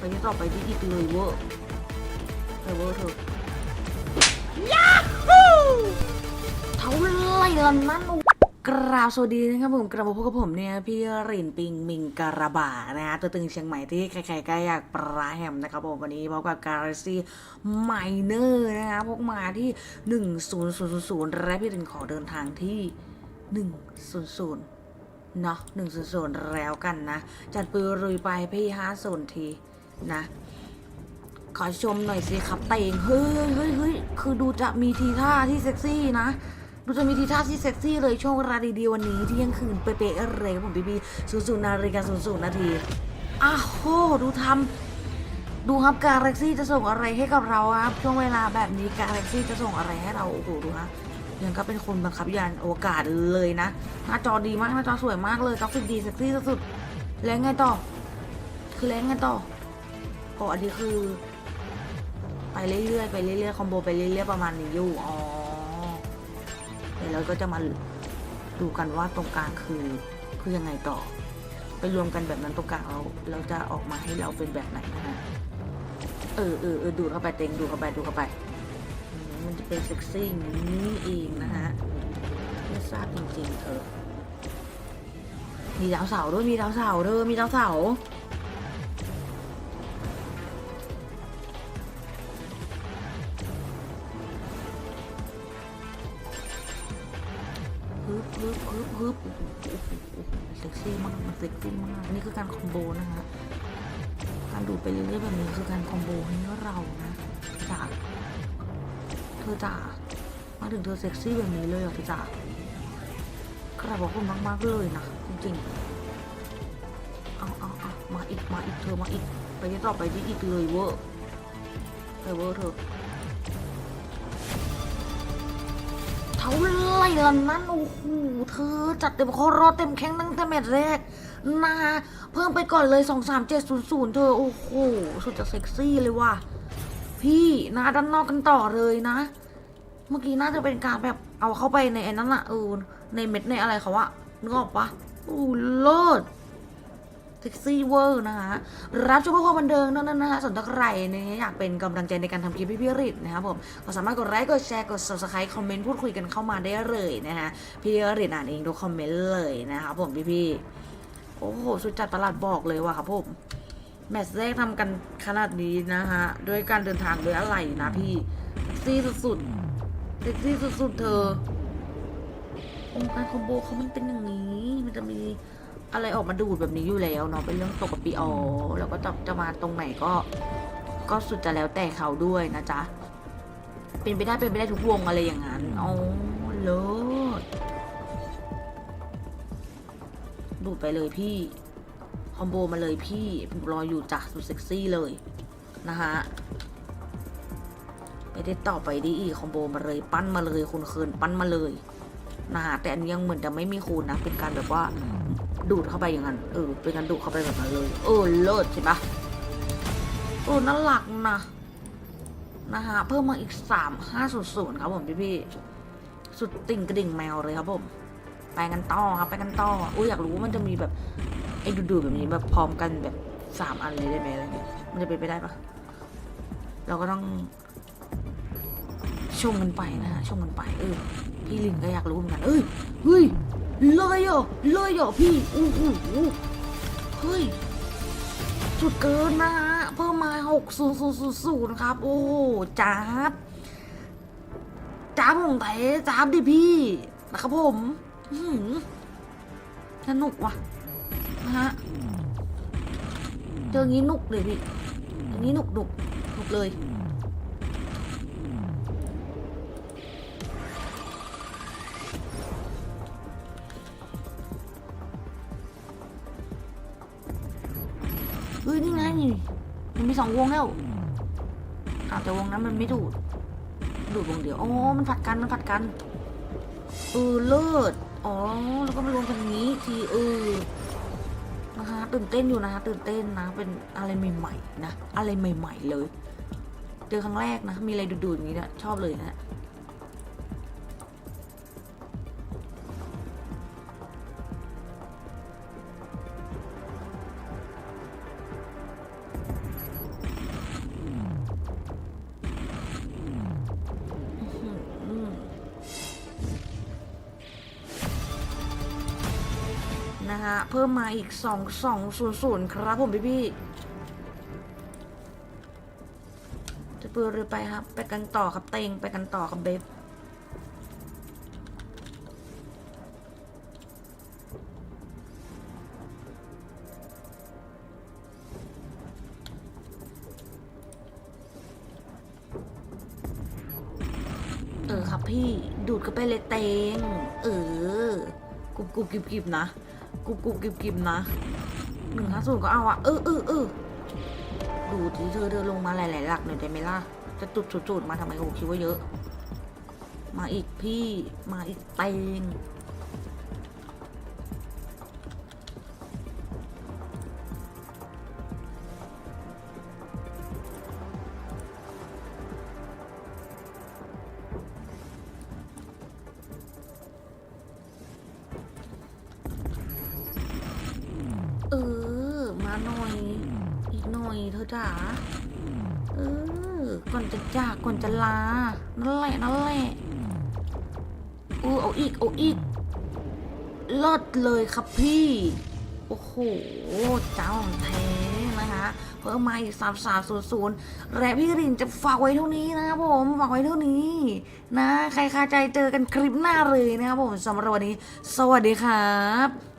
ไปที่ต่อไปที่อีกเลยเวอร์เธอเวอร์เธอะยาคูเท่าไรล่ะนั่นกราบสวัสดีนะครับผมกราบมาพบกับผมเนี่ยพี่รินปิงมิงการาบานะฮะตัวตึงเชียงใหม่ที่ใครๆก็อยากปราแฮมนะครับผมวันนี้พบกับการาซีไมเนอร์นะฮะพวกมาที่ 10000 และพี่รินขอเดินทางที่ 100เนาะหนึ่งศูนย์ศูนย์แล้วกันนะ จัดปืนรุยไปพี่ห้าศูนย์ที นะ ขอชมหน่อยสิครับเต่งเฮ้ยเฮ้ยเฮ้ยคือดูจะมีทีท่าที่เซ็กซี่นะดูจะมีทีท่าที่เซ็กซี่เลยช่วงเวลาดีๆวันนี้ที่ยังคืนเป๊ะๆเลยครับผมบีบีศูนย์ศูนย์นาฬิกาศูนย์ศูนย์นาทีอ้าวโหดูทำดูครับการแท็กซี่จะส่งอะไรให้กับเราครับช่วงเวลาแบบนี้การแท็กซี่จะส่งอะไรให้เราโอ้โหดูฮะยังก็เป็นคนบังคับยานอวกาศเลยนะหน้าจอดีมากหน้าจอสวยมากเลยกราฟิกดีเซ็กซี่สุดๆแล้วไงต่อ คือแล้วไงต่อ อ๋ออันนี้คือ ไปเรื่อยๆไปเรื่อยๆคอมโบไปเรื่อยๆประมาณนี้อยู่อ๋อเดี๋ยวเราก็จะมาดูกันว่าตรงกลางคือคือยังไงต่อ ไปรวมกันแบบนั้นตรงกลางเราเราจะออกมาให้เราเป็นแบบไหนนะฮะเออเออเออดูเข้าไปเต็งดูเข้าไปดูเข้าไป มันจะเป็นเซ็กซี่อย่างนี้เองนะฮะไม่ทราบจริงๆเธอมีดาวเสาด้วยมีดาวเสาเธอมีดาวเสา ฮึบฮึบฮึบโอ้โหเซ็กซี่มากมันเซ็กซี่มาก นี่คือการคอมโบนะฮะการดูดไปเรื่อยๆแบบนี้คือการคอมโบให้เรานะจาเธอจ๋ามาถึงเธอเซ็กซี่แบบนี้เลยเหรอพี่จ๋ากราบอบคุณมากๆเลยนะจริงๆเอาเอาเอามาอีกมาอีกเธอมาอีก ไปที่ต่อไปที่อีกเลยเวอร์ไปเวอร์เธอเท่าไร ไล่ะนั่นโอ้โหเธอจัดเต็มคอรอเต็มแข้งตั้งแต่เม็ดแรกนะเพิ่มไปก่อนเลย2 3 7 0 0เธอโอ้โหสุดจะเซ็กซี่เลยว่ะพี่นะด้านนอกกันต่อเลยนะ เมื่อกี้น่าจะเป็นการแบบเอาเข้าไปในไอ้นั้นอะเออในเม็ดในอะไรเขาอะนึกออกปะโอ้เลิศ เซ็กซี่เวอร์นะคะรับชมเพื่อความบันเทิงเท่านั้นนะคะส่วนถ้าใครเนี่ยอยากเป็นกำลังใจในการทำคลิปพี่พี่ริดนะครับผมก็สามารถกดไลค์กดแชร์กด subscribe คอมเมนต์พูดคุยกันเข้ามาได้เลยนะคะพี่ริดอ่านเองทุกคอมเมนต์เลยนะครับผมพี่พี่โอ้โหสุดจัดประหลัดบอกเลยว่ะครับผมแมตช์แรกทำกันขนาดนี้นะฮะด้วยการเดินทางด้วยอะไรนะพี่เซ็กซี่สุดๆเซ็กซี่สุดๆเธอองค์การคอมโบเขามันเป็นอย่างนี้ มันจะมี อะไรออกมาดูดแบบนี้อยู่แล้วเนาะเป็นเรื่องปกติอ๋อแล้วก็จะจะมาตรงไหนก็ ก็สุดจะแล้วแต่เขาด้วยนะจ๊ะเป็นไปได้เป็นไปได้ทุกวงอะไรอย่างนั้นอ๋อเลิศดูดไปเลยพี่ คอมโบมาเลยพี่ผมรออยู่จ้ะสุดเซ็กซี่เลยนะฮะไปได้ต่อไปดีอีกคอมโบมาเลย ปั้นมาเลยคุณเคินปั้นมาเลยนะฮะแต่อันนี้ยังเหมือนจะไม่มีคูณนะ เป็นการแบบว่า ดูดเข้าไปอย่างนั้น เออ เป็นการดูดเข้าไปแบบนั้นเลย เออ เลิศใช่ปะโอ้น่ารักนะ นะฮะ เพิ่มมาอีกสามห้าศูนย์ศูนย์ครับผมพี่พี่ๆสุดติ่งกระดิ่งแมวเลยครับผม ไปกันต่อครับ ไปกันต่ออุ้ยอยากรู้ว่ามันจะมีแบบไอ้ดูดๆแบบนี้แบบพร้อมกันแบบสามอันเลยได้ไหมอะไรเงี้ย มันจะเป็นไปได้ปะเราก็ต้องชมกันไปนะฮะชมกันไป เออ พี่ลิงก็อยากรู้เหมือนกัน เอ้ย เฮ้ย เลยเหรอเลยเหรอพี่อู้หูเฮ้ย สุดเกินนะฮะเพิ่มมาหกศูนย์ศูนย์ศูนย์ศูนย์ครับ โอ้จ้าบจ้าบของไทยจ้าบดิพี่นะครับผมหือสนุกว่ะนะฮะเจองี้นุกเลยพี่อย่างนี้นุกนุกนุกเลย มันมีสองวงแล้วอ้าวแต่วงนั้นมันไม่ดูด ดูดวงเดียว อ๋อ มันผัดกัน มันผัดกัน เออ เลิศ อ๋อ แล้วก็มารวมกันนี้ทีเออ นะคะ ตื่นเต้นอยู่นะคะ ตื่นเต้นนะ เป็นอะไรใหม่ๆนะ อะไรใหม่ ๆ เลย เจอครั้งแรกนะ มีอะไรดูดๆอย่างนี้นะชอบเลยนะ ฮะ เพิ่มมาอีกสองสองศูนย์ศูนย์ครับผมพี่พี่จะเปิดเรือไปครับ ไปกันต่อครับเตงไปกันต่อครับเบบเออครับพี่ดูดเข้าไปเลยเตง เออกรุบกรุบกิบกิบนะ กรุบกรุบกิบกิบนะหนึ่งห้าศูนย์ก็เอาอะเออเออเออดูทีเธอเธอลงมาหลายๆหลักหน่อยได้ไหมล่ะ จะจุดจุดๆมาทำไมโอ้คิดว่าเยอะ มาอีกพี่ มาอีกเตง จ๋าเออก่อนจะจากก่อนจะลา นั่นแหละนั่นแหละเออเอาอีกเอาอีกเลิศเลยครับพี่ โอ้โห เจ้าของแท้นะคะเพิ่มมาอีกสามสามศูนย์ศูนย์และพี่รินจะฝากไว้เท่านี้นะครับผมฝากไว้เท่านี้ นะ ใครคาใจเจอกันคลิปหน้าเลยนะครับผมสำหรับวันนี้ สวัสดีครับ